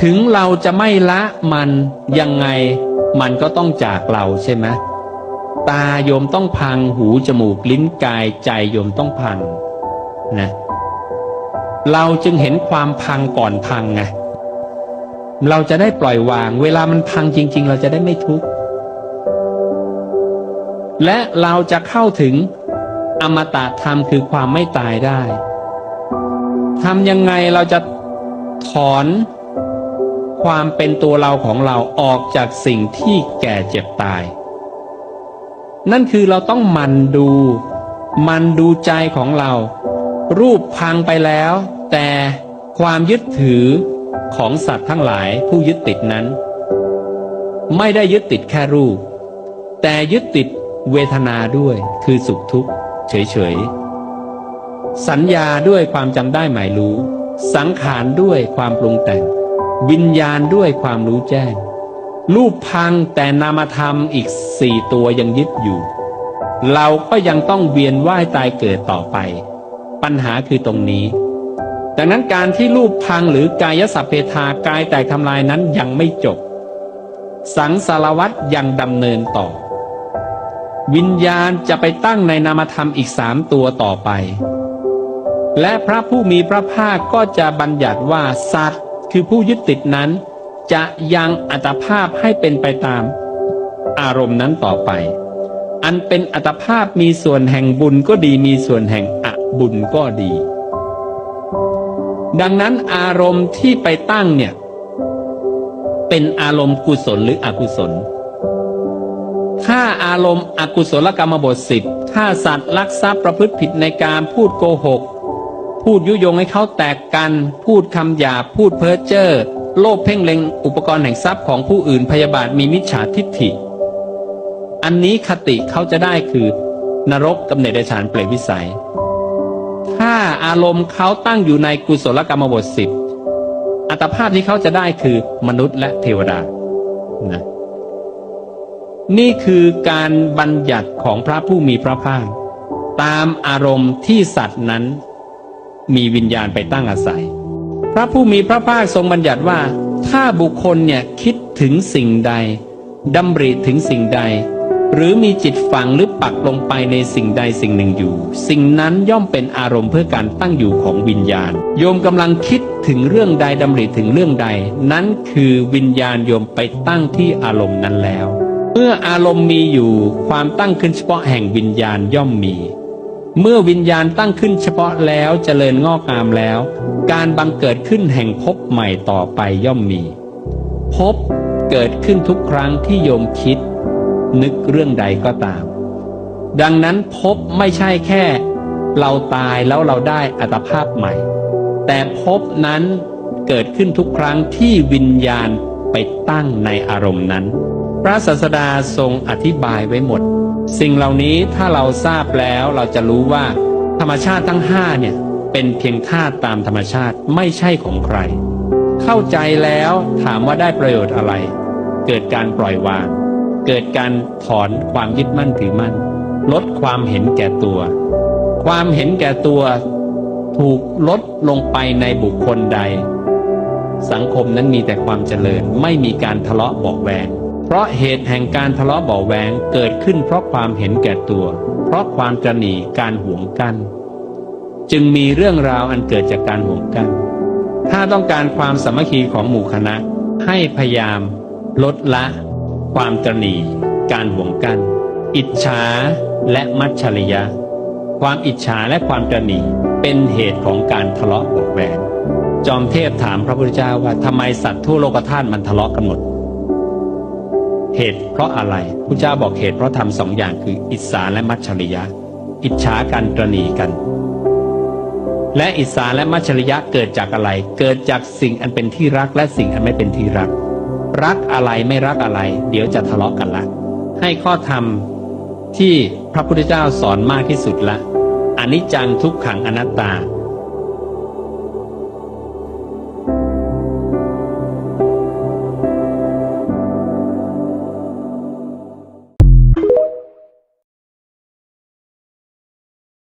ถึงเราจะไม่ละมันยังไงมันก็ต้องจากเราใช่ไหมตาโยมต้องพังหูจมูกลิ้นกายใจโยมต้องพังนะเราจึงเห็นความพังก่อนพังไงเราจะได้ปล่อยวาง เวลามันพังจริง ๆ เราจะได้ไม่ทุกข์และเราจะเข้าถึงอมตะธรรมคือความไม่ตายได้ทำยังไงเราจะ ถอนความเป็นตัวเราของเราออกจากสิ่งที่แก่เจ็บตาย นั่นคือเราต้องมันดู มันดูใจของเรา รูปพังไปแล้ว แต่ความยึดถือของสัตว์ทั้งหลายผู้ยึดติดนั้น ไม่ได้ยึดติดแค่รูป แต่ยึดติดเวทนาด้วยคือสุขทุกข์เฉยๆ สัญญาด้วยความจำได้หมายรู้ สังขารด้วยความปรุงแต่ง วิญญาณด้วยความรู้แจ้ง รูปพังแต่นามธรรมอีกสี่ตัวยังยึดอยู่ เราก็ยังต้องเวียนว่ายตายเกิดต่อไป ปัญหาคือตรงนี้ ดังนั้นการที่รูปพังหรือกายสัพเพทากายแตกทำลายนั้นยังไม่จบ สังสารวัตรยังดำเนินต่อ วิญญาณจะไปตั้งในนามธรรมอีกสามตัวต่อไป และพระผู้มีพระภาคก็จะบัญญัติว่าสัตว์ คือผู้ยึดติดนั้น จะยังอัตภาพให้เป็นไปตาม อารมณ์นั้นต่อไป อันเป็นอัตภาพมีส่วนแห่งบุญก็ดีมีส่วนแห่งอบุญก็ดี ดังนั้นอารมณ์ที่ไปตั้งเนี่ย เป็นอารมณ์กุศลหรืออกุศลถ้าอารมณ์อกุศลกรรมบทสิบถ้าสัตว์ลักทรัพย์ประพฤติผิดในการพูดโกหก พูดยุยงให้เขาแตกกัน พูดคำหยาบพูดเพ้อเจ้อโลภเพ่งเล็งอุปกรณ์แห่งทรัพย์ของผู้อื่นพยาบาทมีมิจฉาทิฏฐิ อันนี้คติเขาจะได้คือนรกกำเนิดเดชานเปรตวิสัย ถ้าอารมณ์เขาตั้งอยู่ในกุศลกรรมบทสิบอัตภาพที่เขาจะได้คือมนุษย์และเทวดานะนี่คือการบัญญัติของพระผู้มีพระภาค ตามอารมณ์ที่สัตว์นั้น มีวิญญาณไปตั้งอาศัย พระผู้มีพระภาคทรงบัญญัติว่า ถ้าบุคคลเนี่ยคิดถึงสิ่งใดดำริถึงสิ่งใด หรือมีจิตฝังหรือปักลงไปในสิ่งใดสิ่งหนึ่งอยู่ สิ่งนั้นย่อมเป็นอารมณ์เพื่อการตั้งอยู่ของวิญญาณ โยมกำลังคิดถึงเรื่องใดดำริถึงเรื่องใด นั้นคือวิญญาณโยมไปตั้งที่อารมณ์นั้นแล้ว เมื่ออารมณ์มีอยู่ความตั้งขึ้นเฉพาะแห่งวิญญาณย่อมมี เมื่อวิญญาณตั้งขึ้นเฉพาะแล้วเจริญงอกงามแล้ว การบังเกิดขึ้นแห่งภพใหม่ต่อไปย่อมมีภพเกิดขึ้นทุกครั้งที่โยมคิด นึกเรื่องใดก็ตาม ดังนั้นภพไม่ใช่แค่ เราตายแล้วเราได้อัตภาพใหม่ แต่ภพนั้นเกิดขึ้นทุกครั้งที่วิญญาณไปตั้งในอารมณ์นั้น พระศาสดาทรงอธิบายไว้หมด สิ่งเหล่านี้ถ้าเราทราบแล้วเราจะรู้ว่า ธรรมชาติทั้งห้าเนี่ยเป็นเพียงธาตุตามธรรมชาติไม่ใช่ของใคร เข้าใจแล้วถามว่าได้ประโยชน์อะไร เกิดการปล่อยวาง เกิดการถอนความยึดมั่นถือมั่น ลดความเห็นแก่ตัว ความเห็นแก่ตัวถูกลดลงไปในบุคคลใด สังคมนั้นมีแต่ความเจริญไม่มีการทะเลาะบาะแวง เพราะเหตุแห่งการทะเลาะเบาะแวงเกิดขึ้นเพราะความเห็นแก่ตัว เพราะความตระหนีการห่วงกัน จึงมีเรื่องราวอันเกิดจากการห่วงกัน ถ้าต้องการความสามัคคีของหมู่คณะ ให้พยายาม ลดละ ความตระหนี่การห่วงกัน อิจฉาและมัจฉริยะ ความอิจฉาและความตระหนี่เป็นเหตุของการทะเลาะเบาะแวงจอมเทพถามพระพุทธเจ้าว่าทำไมสัตว์ทั่วโลกธาตุมันทะเลาะกันหมด เหตุเพราะอะไรพระเจ้าบอกเหตุเพราะทำสองอย่างคืออิสาและมัจฉริยะ อิจฉากันตรณีกัน และอิสาและมัจฉริยะเกิดจากอะไร เกิดจากสิ่งอันเป็นที่รักและสิ่งอันไม่เป็นที่รัก รักอะไรไม่รักอะไร เดี๋ยวจะทะเลาะกันละ ให้ข้อธรรมที่พระพุทธเจ้าสอนมากที่สุดละอนิจจังทุกขังอนัตตา